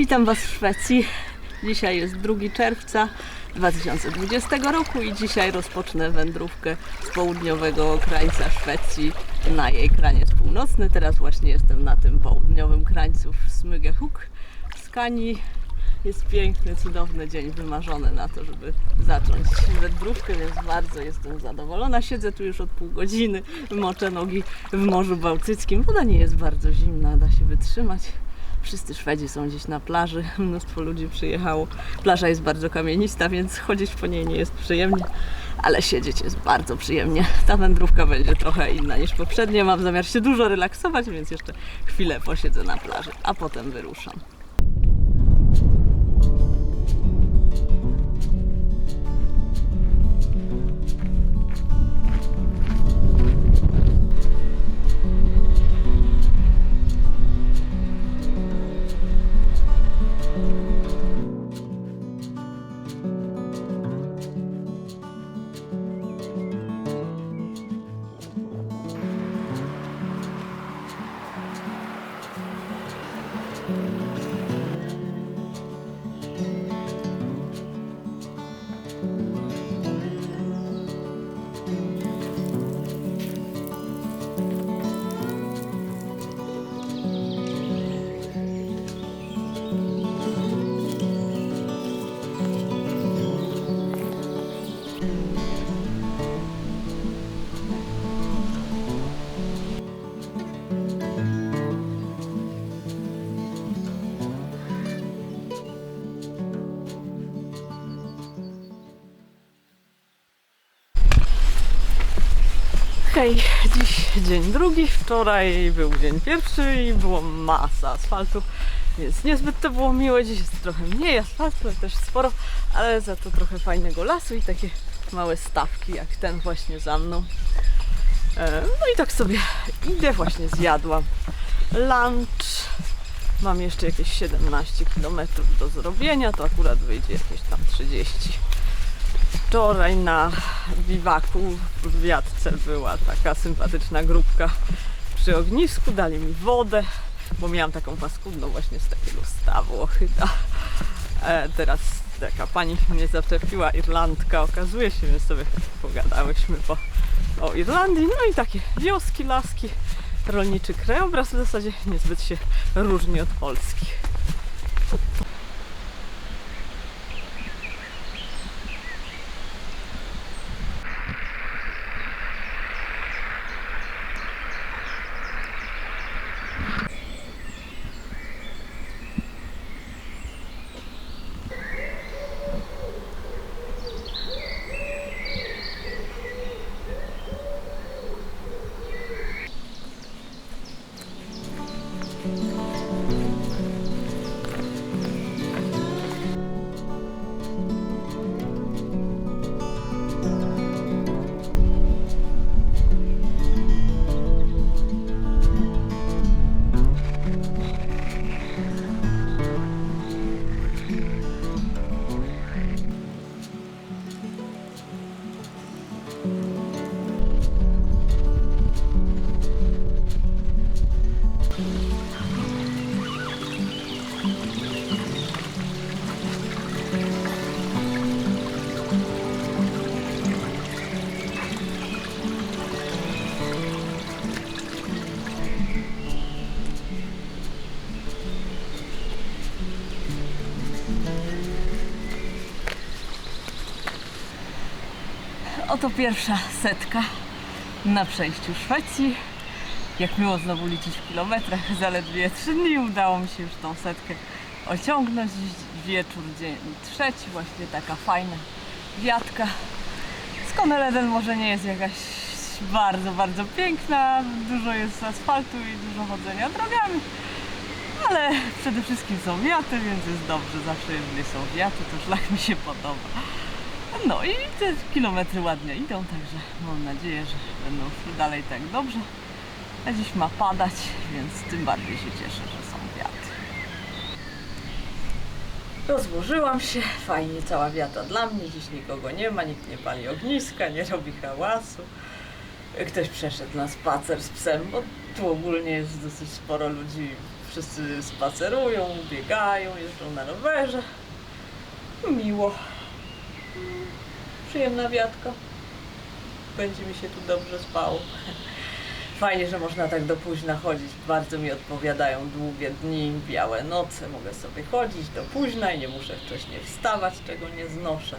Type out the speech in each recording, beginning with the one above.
Witam Was w Szwecji. Dzisiaj jest 2 czerwca 2020 roku i dzisiaj rozpocznę wędrówkę z południowego krańca Szwecji na jej kraniec północny. Teraz właśnie jestem na tym południowym krańcu w Smygehuk w Skanii. Jest piękny, cudowny dzień, wymarzony na to, żeby zacząć wędrówkę, więc bardzo jestem zadowolona. Siedzę tu już od pół godziny, moczę nogi w Morzu Bałtyckim. Woda nie jest bardzo zimna, da się wytrzymać. Wszyscy Szwedzi są gdzieś na plaży, mnóstwo ludzi przyjechało. Plaża jest bardzo kamienista, więc chodzić po niej nie jest przyjemnie, ale siedzieć jest bardzo przyjemnie. Ta wędrówka będzie trochę inna niż poprzednie. Mam zamiar się dużo relaksować, więc jeszcze chwilę posiedzę na plaży, a potem wyruszam. Hej, dziś dzień drugi, wczoraj był dzień pierwszy i było masa asfaltu, więc niezbyt to było miłe. Dziś jest trochę mniej asfaltu, ale też sporo, ale za to trochę fajnego lasu i takie małe stawki jak ten właśnie za mną. E, No i tak sobie idę, właśnie zjadłam lunch. Mam jeszcze jakieś 17 km do zrobienia, to akurat wyjdzie jakieś tam 30 wczoraj na biwaku w wiatce była taka sympatyczna grupka przy ognisku, dali mi wodę, bo miałam taką paskudną właśnie z takiego stawu ochyda. E, teraz taka pani mnie zaczepiła, Irlandka okazuje się, więc sobie pogadałyśmy po, o Irlandii, no i takie wioski, laski, rolniczy krajobraz w zasadzie niezbyt się różni od Polski. Oto pierwsza setka na przejściu Szwecji. Jak miło znowu liczyć w kilometrach, zaledwie 3 dni udało mi się już tą setkę ociągnąć. Dziś wieczór, dzień trzeci, właśnie taka fajna wiatka. Skoneleden może nie jest jakaś bardzo, bardzo piękna, dużo jest asfaltu i dużo chodzenia drogami, ale przede wszystkim są wiaty, więc jest dobrze. Zawsze jeżeli są wiaty, to szlak mi się podoba. No i te kilometry ładnie idą, także mam nadzieję, że będą dalej tak dobrze. A dziś ma padać, więc tym bardziej się cieszę, że są wiatry. Rozłożyłam się, fajnie cała wiata dla mnie, dziś nikogo nie ma, nikt nie pali ogniska, nie robi hałasu. Ktoś przeszedł na spacer z psem, bo tu ogólnie jest dosyć sporo ludzi wszyscy spacerują, biegają, jeżdżą na rowerze. Miło. Przyjemna wiatka. Będzie mi się tu dobrze spało. Fajnie, że można tak do późna chodzić. Bardzo mi odpowiadają długie dni, białe noce. Mogę sobie chodzić do późna i nie muszę wcześniej wstawać, czego nie znoszę.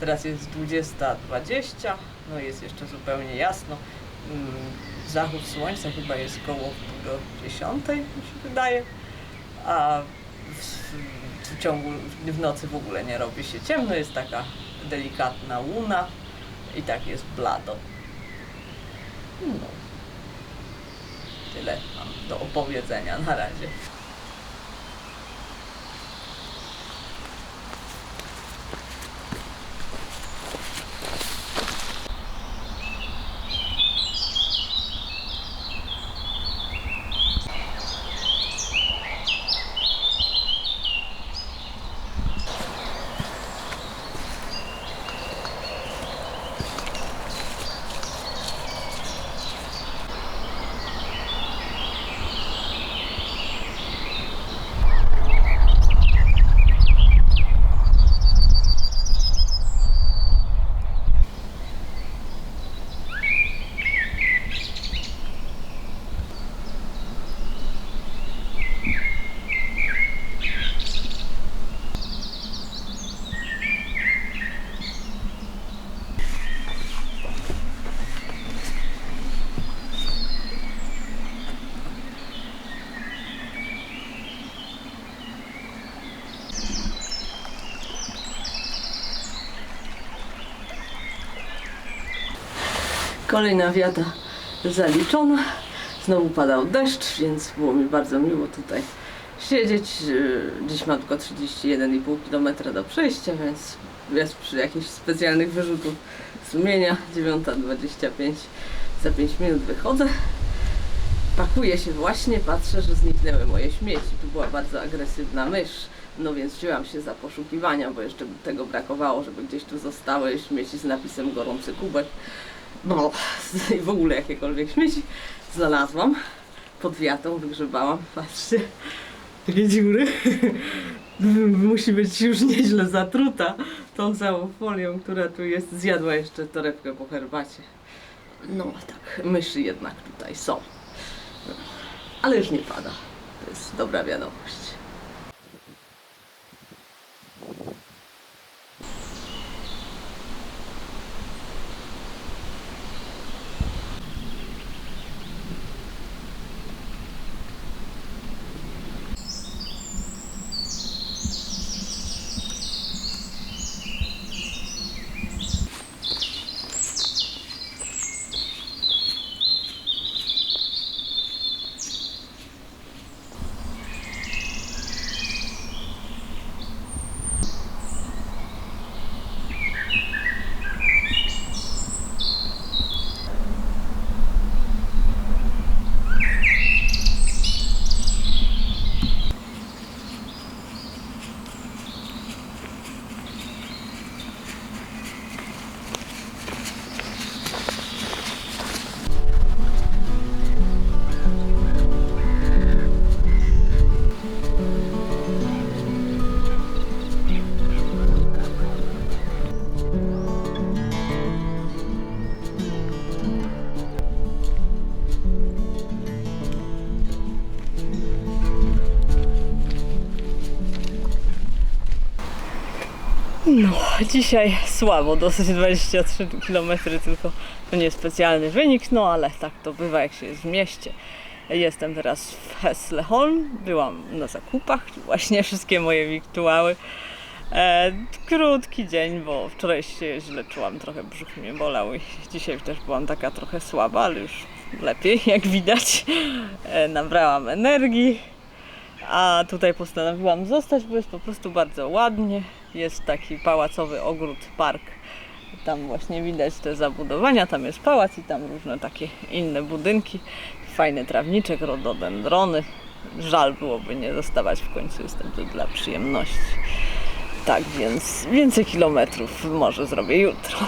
Teraz jest 20.20, no jest jeszcze zupełnie jasno. Mm, Zachód słońca chyba jest koło do 10, mi się wydaje. A w, w ciągu, w nocy w ogóle nie robi się ciemno, jest taka delikatna łuna i tak jest blado. No. Tyle mam do opowiedzenia na razie. Kolejna wiata zaliczona. Znowu padał deszcz, więc było mi bardzo miło tutaj siedzieć. Dziś mam tylko 31,5 km do przejścia, więc jest przy jakichś specjalnych wyrzutów sumienia. 9.25 za 5 minut wychodzę. Pakuję się właśnie, patrzę, że zniknęły moje śmieci. Tu była bardzo agresywna mysz, no więc wzięłam się za poszukiwania, bo jeszcze tego brakowało, żeby gdzieś tu zostały śmieci z napisem gorący kubek. No, w ogóle jakiekolwiek śmieci znalazłam. Pod wiatą wygrzebałam, patrzcie, takie dziury. Musi być już nieźle zatruta tą całą folią, która tu jest. Zjadła jeszcze torebkę po herbacie. No tak, myszy jednak tutaj są. Ale już nie pada. To jest dobra wiadomość. Dzisiaj słabo, dosyć 23 km, tylko to nie specjalny wynik, no ale tak to bywa, jak się jest w mieście. Jestem teraz w Hesleholm, byłam na zakupach, właśnie wszystkie moje wiktuały. E, krótki dzień, bo wczoraj się źle czułam, trochę brzuch mnie bolał i dzisiaj też byłam taka trochę słaba, ale już lepiej, jak widać. E, nabrałam energii, a tutaj postanowiłam zostać, bo jest po prostu bardzo ładnie. Jest taki pałacowy ogród, park. Tam właśnie widać te zabudowania, tam jest pałac i tam różne takie inne budynki. Fajny trawniczek, rododendrony. Żal byłoby nie zostawać w końcu, jestem tu dla przyjemności. Tak więc więcej kilometrów może zrobię jutro.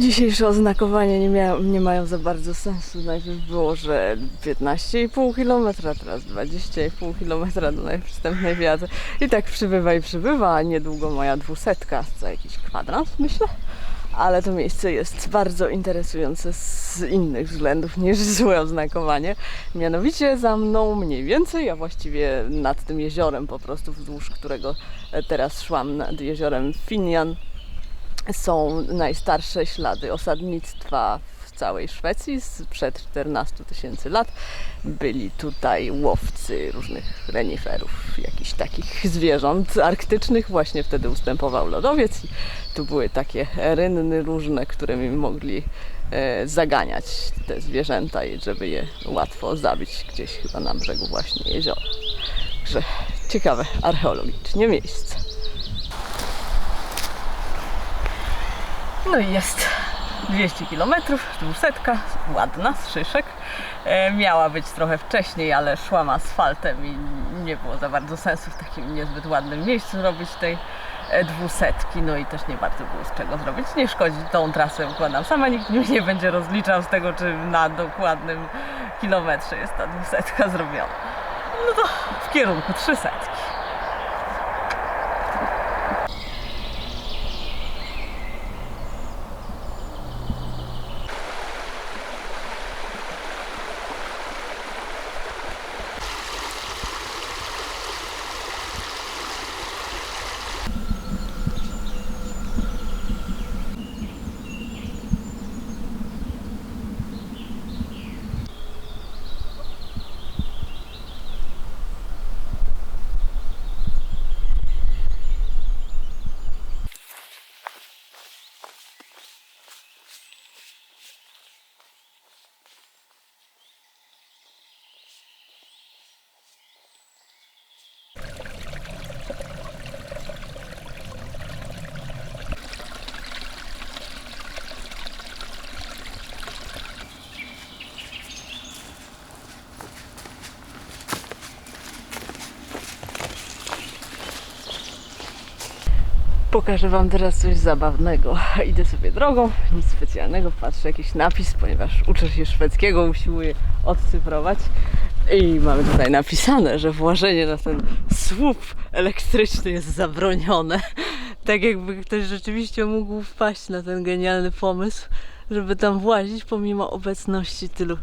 Dzisiejsze oznakowania nie, mia- nie mają za bardzo sensu. Najpierw było, że 15,5 km, teraz 20,5 km do najprzystępnej wiazy. I tak przybywa i przybywa, a niedługo moja dwusetka za jakiś kwadrans, myślę. Ale to miejsce jest bardzo interesujące z innych względów niż złe oznakowanie. Mianowicie za mną mniej więcej, a właściwie nad tym jeziorem po prostu, wzdłuż którego teraz szłam, nad jeziorem Finian, są najstarsze ślady osadnictwa w całej Szwecji sprzed 14 tysięcy lat. Byli tutaj łowcy różnych reniferów, jakichś takich zwierząt arktycznych. Właśnie wtedy ustępował lodowiec i tu były takie rynny różne, którymi mogli e, zaganiać te zwierzęta i żeby je łatwo zabić gdzieś chyba na brzegu właśnie jeziora. Także ciekawe archeologicznie miejsce. No i jest 200 km, 200, ładna, z szyszek. E, miała być trochę wcześniej, ale szłam asfaltem i nie było za bardzo sensu w takim niezbyt ładnym miejscu robić tej e, dwusetki, no i też nie bardzo było z czego zrobić. Nie szkodzi, tą trasę układam sama, nikt mnie nie będzie rozliczał z tego, czy na dokładnym kilometrze jest ta dwusetka zrobiona. No to w kierunku trzysetki. Pokażę Wam teraz coś zabawnego. Idę sobie drogą, nic specjalnego, patrzę jakiś napis, ponieważ uczę się szwedzkiego, usiłuję odcyfrować. I mamy tutaj napisane, że włażenie na ten słup elektryczny jest zabronione. Tak jakby ktoś rzeczywiście mógł wpaść na ten genialny pomysł, żeby tam włazić pomimo obecności tylu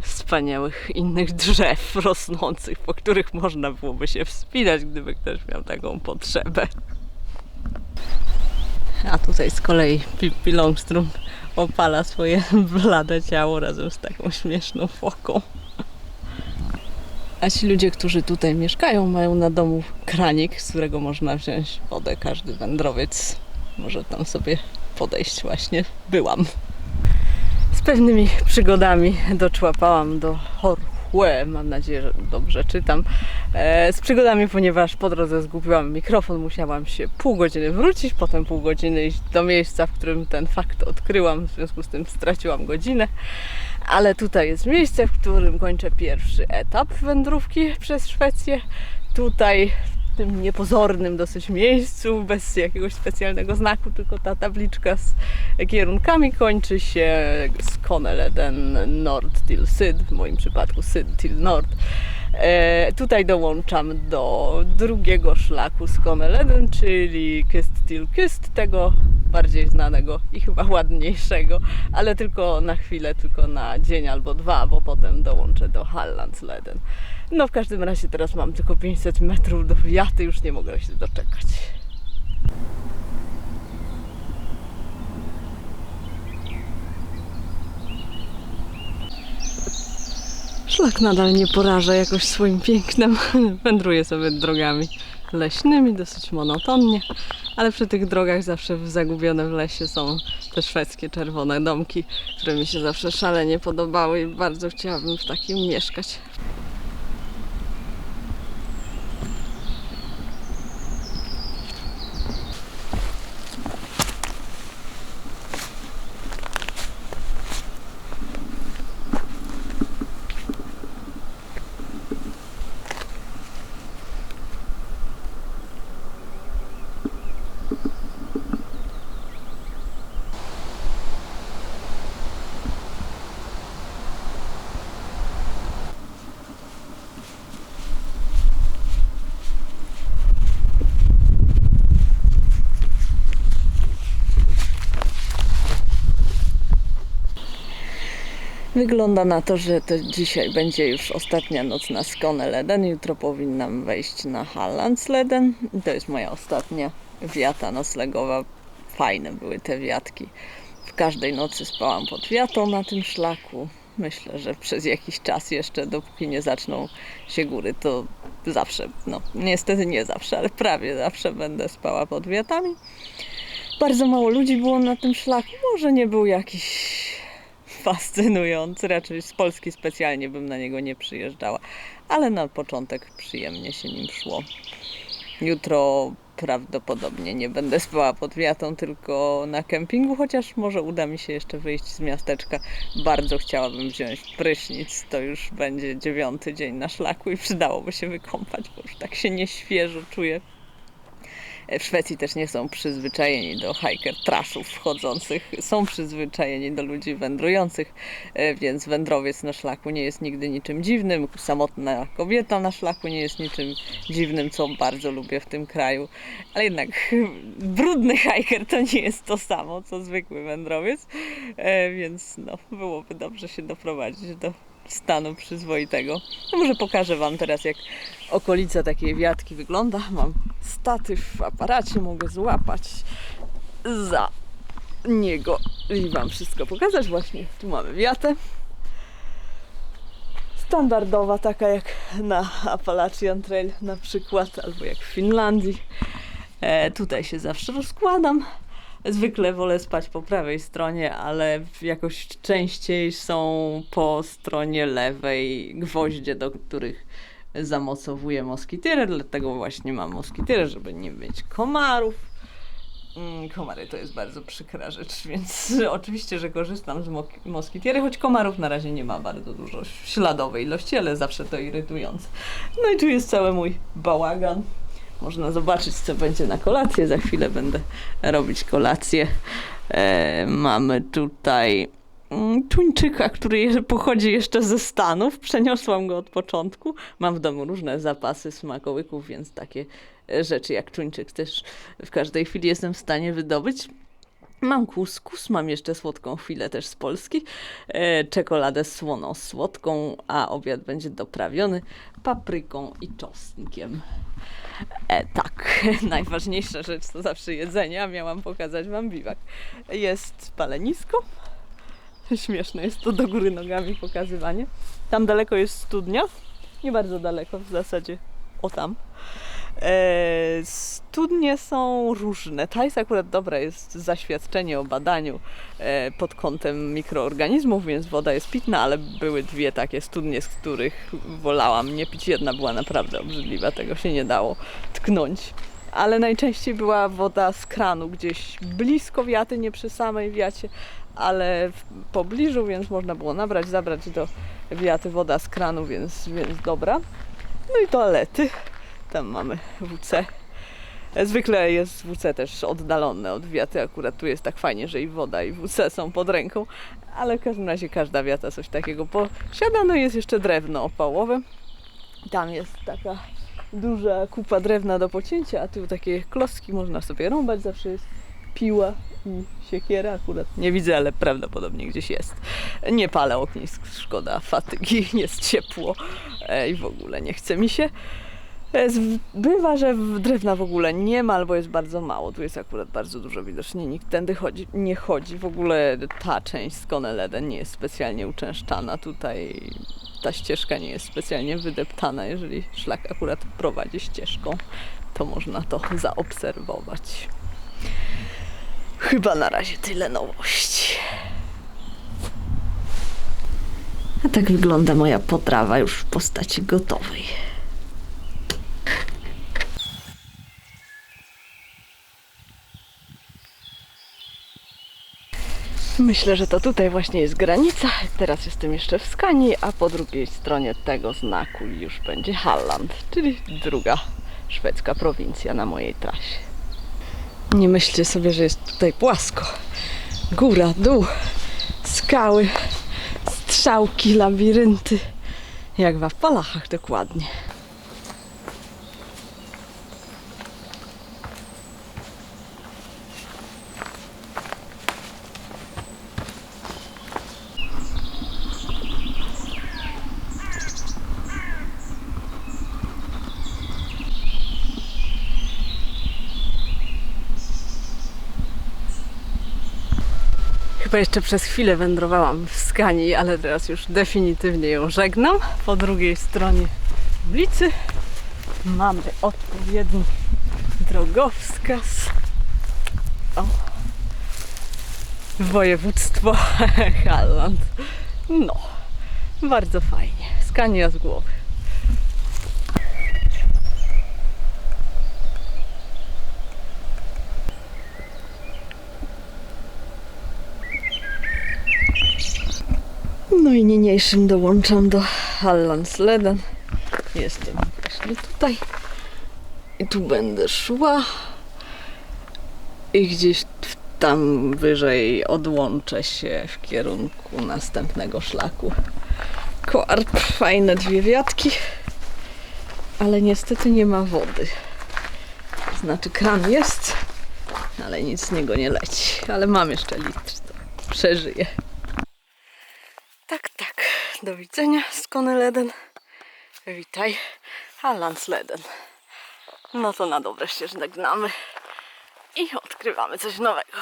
wspaniałych innych drzew rosnących, po których można byłoby się wspinać, gdyby ktoś miał taką potrzebę. A tutaj z kolei Pippi Longstrom opala swoje blade ciało razem z taką śmieszną foką. A ci ludzie, którzy tutaj mieszkają, mają na domu kranik, z którego można wziąć wodę. Każdy wędrowiec może tam sobie podejść. Właśnie byłam. Z pewnymi przygodami doczłapałam do Horhue. Mam nadzieję, że dobrze czytam. E, z przygodami, ponieważ po drodze zgubiłam mikrofon, musiałam się pół godziny wrócić, potem pół godziny iść do miejsca, w którym ten fakt odkryłam, w związku z tym straciłam godzinę. Ale tutaj jest miejsce, w którym kończę pierwszy etap wędrówki przez Szwecję. Tutaj tym niepozornym dosyć miejscu, bez jakiegoś specjalnego znaku, tylko ta tabliczka z kierunkami kończy się Skåneleden Nord till Syd, w moim przypadku Syd till Nord. E, tutaj dołączam do drugiego szlaku Skåneleden, czyli Kust till Kust, tego bardziej znanego i chyba ładniejszego, ale tylko na chwilę, tylko na dzień albo dwa, bo potem dołączę do Hallandsleden. No w każdym razie teraz mam tylko 500 metrów do wiaty, już nie mogę się doczekać. Szlak nadal nie poraża jakoś swoim pięknem. Wędruję sobie drogami leśnymi, dosyć monotonnie, ale przy tych drogach zawsze zagubione w lesie są te szwedzkie czerwone domki, które mi się zawsze szalenie podobały i bardzo chciałabym w takim mieszkać. Wygląda na to, że to dzisiaj będzie już ostatnia noc na Skåneleden. Jutro powinnam wejść na Hallandsleden. To jest moja ostatnia wiata noclegowa. Fajne były te wiatki. W każdej nocy spałam pod wiatą na tym szlaku. Myślę, że przez jakiś czas jeszcze, dopóki nie zaczną się góry, to zawsze, no niestety nie zawsze, ale prawie zawsze będę spała pod wiatami. Bardzo mało ludzi było na tym szlaku. Może nie był jakiś fascynujący. Raczej z Polski specjalnie bym na niego nie przyjeżdżała, ale na początek przyjemnie się nim szło. Jutro prawdopodobnie nie będę spała pod wiatą, tylko na kempingu, chociaż może uda mi się jeszcze wyjść z miasteczka. Bardzo chciałabym wziąć prysznic. To już będzie dziewiąty dzień na szlaku i przydałoby się wykąpać, bo już tak się nieświeżo czuję. W Szwecji też nie są przyzwyczajeni do hiker traszów wchodzących, są przyzwyczajeni do ludzi wędrujących, e, więc wędrowiec na szlaku nie jest nigdy niczym dziwnym. Samotna kobieta na szlaku nie jest niczym dziwnym, co bardzo lubię w tym kraju. Ale jednak brudny hiker to nie jest to samo, co zwykły wędrowiec, e, więc no, byłoby dobrze się doprowadzić do stanu przyzwoitego. No może pokażę Wam teraz, jak okolica takiej wiatki wygląda. Mam statyw w aparacie, mogę złapać za niego i Wam wszystko pokazać. Właśnie tu mamy wiatę. Standardowa, taka jak na Appalachian Trail na przykład, albo jak w Finlandii. E, tutaj się zawsze rozkładam. Zwykle wolę spać po prawej stronie, ale jakoś częściej są po stronie lewej gwoździe, do których zamocowuję moskityrę, dlatego właśnie mam moskityrę, żeby nie mieć komarów. Mm, Komary to jest bardzo przykra rzecz, więc oczywiście, że korzystam z mo- moskitiery, choć komarów na razie nie ma bardzo dużo śladowej ilości, ale zawsze to irytujące. No i tu jest cały mój bałagan. Można zobaczyć, co będzie na kolację. Za chwilę będę robić kolację. E, mamy tutaj mm, tuńczyka, który pochodzi jeszcze ze Stanów. Przeniosłam go od początku. Mam w domu różne zapasy smakołyków, więc takie e, rzeczy jak tuńczyk też w każdej chwili jestem w stanie wydobyć. Mam kuskus, mam jeszcze słodką chwilę też z Polski, e, czekoladę słoną słodką, a obiad będzie doprawiony papryką i czosnkiem. E, tak, najważniejsza rzecz to zawsze jedzenie, a miałam pokazać Wam biwak. Jest palenisko. Śmieszne jest to do góry nogami pokazywanie. Tam daleko jest studnia. Nie bardzo daleko w zasadzie. O tam. E, studnie są różne. Ta jest akurat dobra, jest zaświadczenie o badaniu e, pod kątem mikroorganizmów, więc woda jest pitna, ale były dwie takie studnie, z których wolałam nie pić. Jedna była naprawdę obrzydliwa, tego się nie dało tknąć. Ale najczęściej była woda z kranu, gdzieś blisko wiaty, nie przy samej wiacie, ale w pobliżu, więc można było nabrać, zabrać do wiaty woda z kranu, więc, więc dobra. No i toalety. Tam mamy WC. Zwykle jest WC też oddalone od wiaty, akurat tu jest tak fajnie, że i woda i WC są pod ręką, ale w każdym razie każda wiata coś takiego posiada. No jest jeszcze drewno opałowe. Tam jest taka duża kupa drewna do pocięcia, a tu takie klocki można sobie rąbać, zawsze jest piła i siekiera, akurat nie widzę, ale prawdopodobnie gdzieś jest. Nie palę ognisk, szkoda fatygi, jest ciepło e, i w ogóle nie chce mi się. Bywa, że drewna w ogóle nie ma, albo jest bardzo mało. Tu jest akurat bardzo dużo widocznie. Nikt tędy chodzi, nie chodzi. W ogóle ta część z Koneleden nie jest specjalnie uczęszczana. Tutaj ta ścieżka nie jest specjalnie wydeptana. Jeżeli szlak akurat prowadzi ścieżką, to można to zaobserwować. Chyba na razie tyle nowości. A tak wygląda moja potrawa już w postaci gotowej. Myślę, że to tutaj właśnie jest granica. Teraz jestem jeszcze w Skanii, a po drugiej stronie tego znaku już będzie Halland, czyli druga szwedzka prowincja na mojej trasie. Nie myślcie sobie, że jest tutaj płasko. Góra, dół, skały, strzałki, labirynty. Jak w Apalachach dokładnie. Bo jeszcze przez chwilę wędrowałam w Skanii, ale teraz już definitywnie ją żegnam. Po drugiej stronie ulicy mamy odpowiedni drogowskaz. O. Województwo Halland. No, bardzo fajnie. Skania z głowy. No i niniejszym dołączam do Hallandsleden. Jestem właśnie tutaj. I tu będę szła. I gdzieś tam wyżej odłączę się w kierunku następnego szlaku. Koarp, fajne dwie wiatki, ale niestety nie ma wody. Znaczy kran jest, ale nic z niego nie leci. Ale mam jeszcze litr, to przeżyję. Tak, tak. Do widzenia, Skoneleden. Witaj, Hallandsleden. No to na dobre się żegnamy i odkrywamy coś nowego.